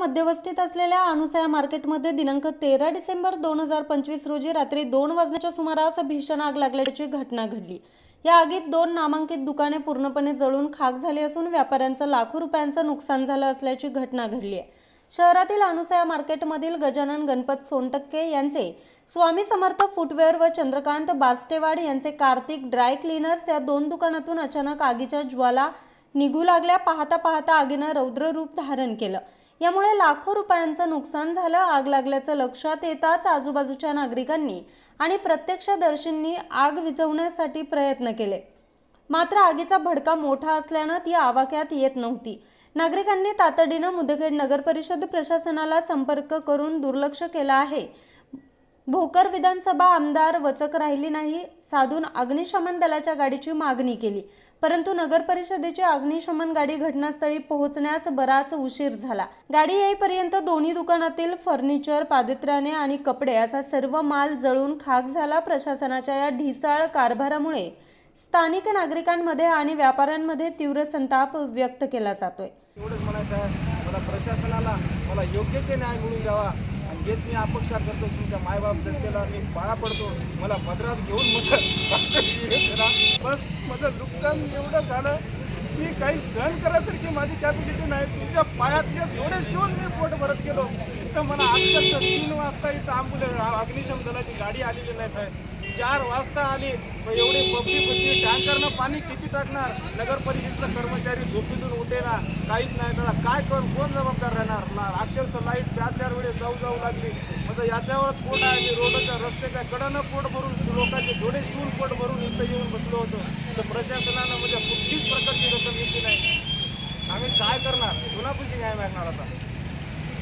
मध्यवस्थित असलेल्या अनुसया मार्केटमध्ये दिनांक तेरा डिसेंबर दोन हजार पंचवीस रोजी रात्री दोन वाजण्याच्या सुमारास भीषण आग लागल्याची घटना घडली. या आगीत दोन नामांकित दुकाने पूर्णपणे जळून खाक झाली असून व्यापाऱ्यांचं लाखो रुपयांचं नुकसान झालं असल्याची घटना घडली आहे. शहरातील अनुसया मार्केटमधील गजानन गणपत सोनटक्के यांचे स्वामी समर्थ फुटवेअर व चंद्रकांत बास्टेवाड यांचे कार्तिक ड्राय क्लीनर्स या दोन दुकानातून अचानक आगीच्या ज्वाला निघू लागल्या पाहता पाहता आगीनं रौद्र रूप धारण केलं. यामुळे लाखो रुपयांचं नुकसान झालं आग लागल्याचं लक्षात येताच आजूबाजूच्या नागरिकांनी आणि प्रत्यक्षदर्शींनी आग विझवण्यासाठी प्रयत्न केले. मात्र आगीचा भडका मोठा असल्यानं ती आवाक्यात येत नव्हती. नागरिकांनी तातडीनं मुदखेड नगर परिषद प्रशासनाला संपर्क करून दुर्लक्ष केलं आहे. भोकर विधानसभा आमदार वचक राहिली नाही साधून अग्निशमन दलाच्या गाडीची मागणी केली. परंतु नगर परिषदेची अग्निशमन गाडी घटनास्थळी पोहोचण्यास बराच उशीर झाला. गाडी येईपर्यंत दोन्ही दुकानातील फर्निचर पादत्राणे आणि कपडे असा सर्व माल जळून खाक झाला प्रशासनाच्या या ढिसाळ कारभारामुळे. स्थानिक नागरिकांमध्ये आणि व्यापाऱ्यांमध्ये तीव्र संताप व्यक्त केला जातोय. एवढंच म्हणायचं आहे. मला प्रशासनाला मला योग्य ते न्याय मिळून द्यावा. आणि हेच मी अपेक्षा करतो तुमच्या मायबाप जनतेला मी पाया पडतो मला पदरात घेऊन माझं बस माझं नुकसान एवढं झालं मी काही सहन करायसारखी माझी कॅपॅसिटी नाही. तुमच्या पायातले जोडे शिवून मी पोट भरत गेलो. तर मला अक्षरशः तीन वाजता इथं आंबुलन्स अग्निशम दलाची गाडी आलेली नाही साहेब. चार वाजता आली मग एवढी पब्लिक होती टँकरनं पाणी किती टाकणार? नगर परिषदेचा कर्मचारी झोपीतून उठेना काहीच नाही त्याला काय कर? कोण जबाबदार राहणार? ना अक्षरशः लाइट चार चार वेळेस जाऊ जाऊ लागली. म्हणजे याच्यावर पोट आहे. मी रोडच्या रस्त्याच्या कडानं पोट भरून लोकांचे डोळे शिवून पोट भरून इथं येऊन बसलो होतो. तर प्रशासनानं म्हणजे कुठलीच प्रकारची रक्कम घेतली नाही. आम्ही काय करणार? कुणापुशी न्याय मागणार आता?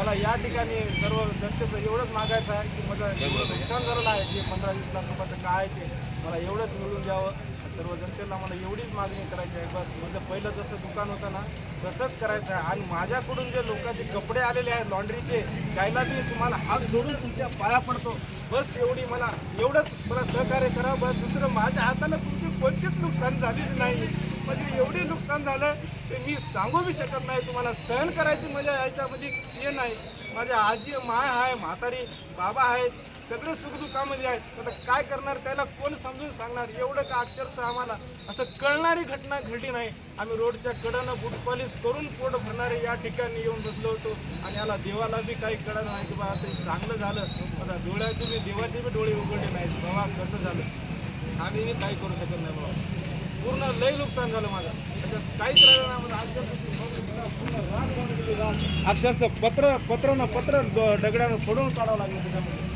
मला या ठिकाणी सर्व जनतेचं एवढंच मागायचं आहे की माझं एवढं नुकसान झालेलं आहे जे पंधरा वीस लाख रुपयाचं काय आहे ते मला एवढंच मिळून द्यावं. सर्व जनतेला मला एवढीच मागणी करायची आहे. बस माझं पहिलं जसं दुकान होतं ना तसंच करायचं आहे. आणि माझ्याकडून जे लोकांचे कपडे आलेले आहेत लॉन्ड्रीचे त्याला मी तुम्हाला हात जोडून तुमच्या पाया पडतो. बस एवढी मला एवढंच मला सहकार्य करा. बस दुसरं माझ्या हाताला तुमची कोणतीच नुकसान झालेली नाही. म्हणजे एवढे नुकसान झालं ते मी सांगू बी शकत नाही. तुम्हाला सहन करायची मजा याच्यामध्ये हे नाही. माझ्या आजी माय आहे म्हातारी बाबा आहेत सगळे सुखदुःखामध्ये आहेत. आता काय करणार त्याला कोण समजून सांगणार? एवढं का अक्षरशः आम्हाला? असं कळणारी घटना घडली नाही. आम्ही रोडच्या कडानं बुट पॉलिश करून पोट भरणारे या ठिकाणी येऊन बसलो होतो. आणि याला देवाला बी काही कळलं नाही की बाबा असं चांगलं झालं. आता डोळ्याचे बी देवाचे बी डोळे उघडले नाहीत. बाबा कसं झालं. आम्ही काही करू शकत नाही बाबा. पूर्ण लय नुकसान झालं माझं. त्याच्यात काहीच राहिलं नाही अक्षरशः पत्र पत्र ना पत्र द- दगडानं फोडून काढावं लागलं त्याच्यामध्ये.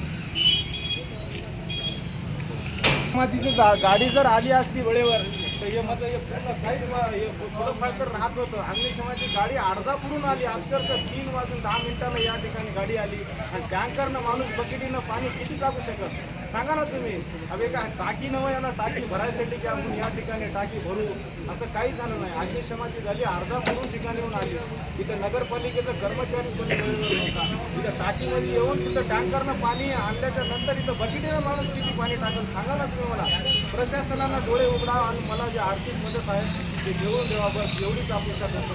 माझी जर गाडी जर आली असती वेळेवर तर हे माझं हे पूर्ण काही वा- हे थोडंफार तर राहत होतं. अग्निशमाची गाडी अर्धा पुरून आली. अक्षरशः तीन वाजून दहा मिनिटाला या ठिकाणी गाडी आली. आणि टँकरनं माणूस बकेटीनं पाणी किती टाकू शकत? सांगा ना तुम्ही. अरे काय टाकी नवं याला टाकी भरायसाठी की आपण या ठिकाणी टाकी भरू. असं काही झालं नाही. अग्निशमाची झाली अर्धा पुरून ठिकाणी येऊन आली. इथं नगरपालिकेचा कर्मचारी पण नव्हता. इथं टाकीमध्ये येऊन तिथं टँकरनं पाणी आणल्याच्या नंतर इथं बकेटीनं माणूस किती पाणी टाकल? सांगा ना तुम्ही मला. प्रशासनानं डोळे उघडा आणि मला जी आर्थिक मदत आहे ते घेऊन द्यावा. बस एवढीच अपेक्षा करतो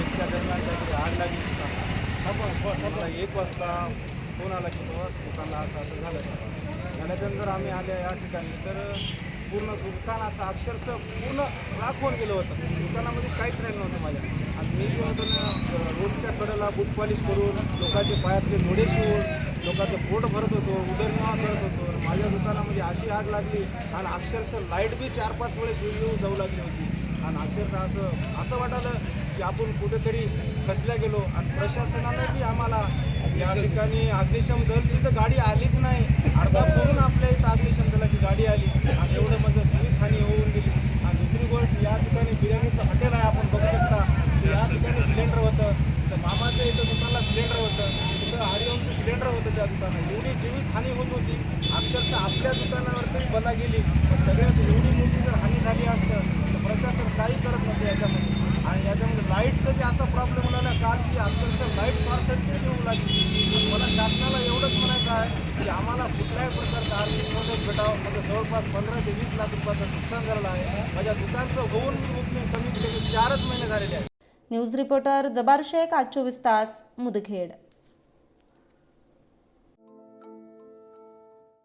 एकच्या दरम्यान काहीतरी आग लागली एक वाजता फोन आला की बाबा दुकानला असं असं झालं. झाल्यानंतर आम्ही आले या ठिकाणी तर पूर्ण दुकान असं अक्षरशः पूर्ण राख होऊन गेलं होतं. दुकानामध्ये काहीच राहिलं नव्हतं माझ्या. आणि मी जे होतं ना रोडच्या कडेला बूट पॉलिश करून लोकांचे पायातले जोडे शिवून लोकांचं पोट भरत होतो उदरनिर्वाह करत होतो. माझ्या दुकानामध्ये अशी आग लागली आणि अक्षरशः लाइट बी चार पाच वेळेस येऊन जाऊ लागली होती. आणि अक्षरशः असं असं वाटालं की आपण कुठेतरी फसल्या गेलो. आणि प्रशासनानं बी आम्हाला या ठिकाणी अग्निशम दलची तर गाडी आलीच नाही. अर्धा करून आपल्या इथं अग्निशम दलाची गाडी आली. आणि एवढं माझं जीवितहानी होऊन गेली. आणि दुसरी गोष्ट या ठिकाणी बिर्याणीचं हॉटेल आहे आपण बघू शकता की या ठिकाणी सिलेंडर होतं तर मामाचं इथं दुकानला सिलेंडर होतं तिथं हरिओमचं सिलेंडर दुकानात. एवढी जीवितहानी होत होती. अक्षरशः आपल्या दुकानावर तरी बला गेली. पण सगळ्यात एवढी मोठी जर हानी झाली असतं तर प्रशासन काही करत नव्हते याच्यामध्ये. आणि याच्यामध्ये लाईटचं ते असा प्रॉब्लेम आला काल की अक्षरशः लाइट शॉर्ट येऊ लागली. मला शासनाला एवढंच म्हणायचं आहे की आम्हाला कुठल्याही प्रकारचं आर्थिक मदत भेटावं. म्हणजे जवळपास पंधरा ते वीस लाख रुपयाचं नुकसान झालं आहे. माझ्या दुकानचं होऊन मी बुकिंग कमीत कमी चारच महिने झालेले आहेत. न्यूज रिपोर्टर जबार शेख आज चोवीस तास मुदखेड.